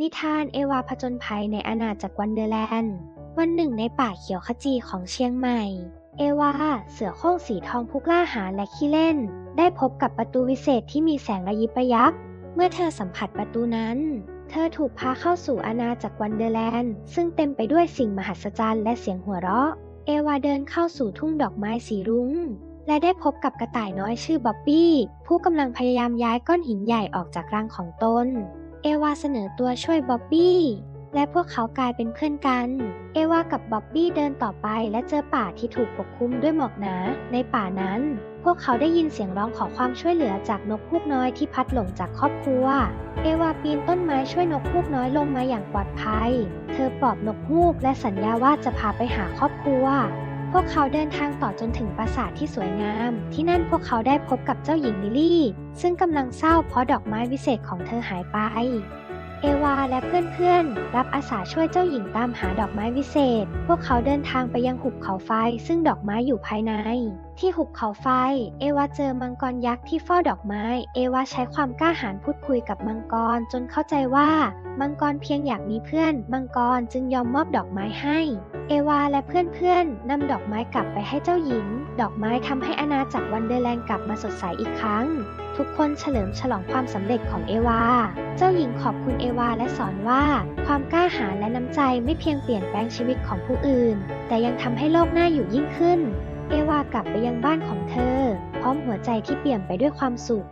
นิทานเอวาผจญภัยในอาณาจักรวันเดอร์แลนด์ วันหนึ่งในป่าเขียวขจีของเชียงใหม่ เอวา เสือโคร่งสีทองผู้กล้าหาญและขี้เล่น ได้พบกับประตูวิเศษที่มีแสงระยิบระยับ เมื่อเธอสัมผัสประตูนั้น เธอถูกพาเข้าสู่อาณาจักรวันเดอร์แลนด์ ซึ่งเต็มไปด้วยสิ่งมหัศจรรย์และเสียงหัวเราะ เอวาเดินเข้าสู่ทุ่งดอกไม้สีรุง้งและได้พบกับกระต่ายน้อยชื่อบ๊อบบี้ ผู้กำลังพยายามย้ายก้อนหินใหญ่ออกจากรังของตน เอวาเสนอตัวช่วยบ๊อบบี้และพวกเขากลายเป็นเพื่อนกัน เอวากับบ๊อบบี้เดินต่อไปและเจอป่าที่ถูกปกคลุมด้วยหมอกหนา ในป่านั้น พวกเขาได้ยินเสียงร้องขอความช่วยเหลือจากนกพูกน้อยที่พัดหลงจากครอบครัว เอวาปีนต้นไม้ช่วยนกพูกน้อยลงมาอย่างปลอดภัย เธอปลอบนกฮูกและสัญญาว่าจะพาไปหาครอบครัว พวกเขาเดินทางต่อจนถึงปราสาทที่สวยงาม ที่นั่นพวกเขาได้พบกับเจ้าหญิงลิลี่ ซึ่งกำลังเศร้าเพราะดอกไม้วิเศษของเธอหายไป เอวาและเพื่อนๆ รับอาสาช่วยเจ้าหญิงตามหาดอกไม้วิเศษ พวกเขาเดินทางไปยังหุบเขาไฟซึ่งดอกไม้อยู่ภายใน ที่หุบเขาไฟ เอวาเจอมังกรยักษ์ที่เฝ้าดอกไม้ เอวาใช้ความกล้าหาญพูดคุยกับมังกรจนเข้าใจว่า มังกรเพียงอยากมีเพื่อน มังกรจึงยอมมอบดอกไม้ให้ เอวาและเพื่อนๆนำดอกไม้กลับไปให้เจ้าหญิง ดอกไม้ทำให้อาณาจักรวันเดอร์แลนด์กลับมาสดใสอีกครั้ง ทุกคนเฉลิมฉลองความสำเร็จของเอวา เจ้าหญิงขอบคุณเอวาและสอนว่า ความกล้าหาญและน้ำใจไม่เพียงเปลี่ยนแปลงชีวิตของผู้อื่น แต่ยังทำให้โลกน่าอยู่ยิ่งขึ้น เอวากลับไปยังบ้านของเธอ พร้อมหัวใจที่เปลี่ยนไปด้วยความสุข